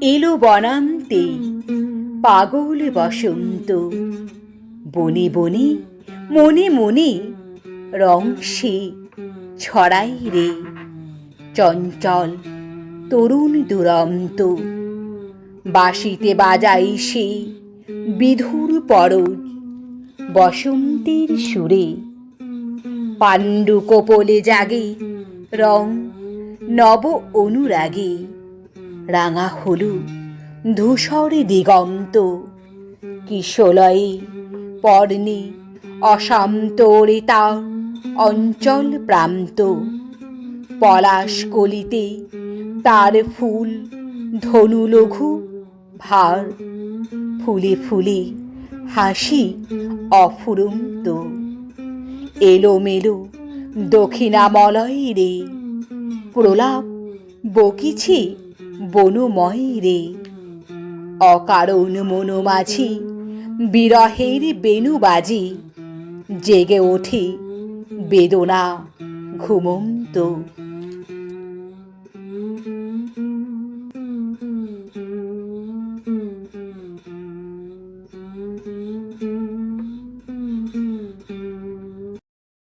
এলো বনান্তে পাগল বসন্ত। বনে বনে, মনে মনে রং সে ছড়াই রে চঞ্চল তরুণ দুরন্ত। বাঁশিতে বাজাই সে বিধুর পরজ বসন্তের সুরে। পাণ্ডু কোপলে জাগে রং নব অনুরাগে। রাঙা হলু ধূসর দিগন্ত। কিশলয়ে পর্ণে অশান্তরে তার অঞ্চল প্রান্ত। পলাশ কলিতে তার ফুল ধনু লঘু ভার, ফুলে ফুলে, হাসি অফুরন্ত। এলোমেলো দক্ষিণামলয় রে, প্রলাপ বকিছে বনময় রে। অকারণ মনোমাঝি বিরহের বেনু বাজি জেগে ওঠে বেদনা ঘুমন্ত।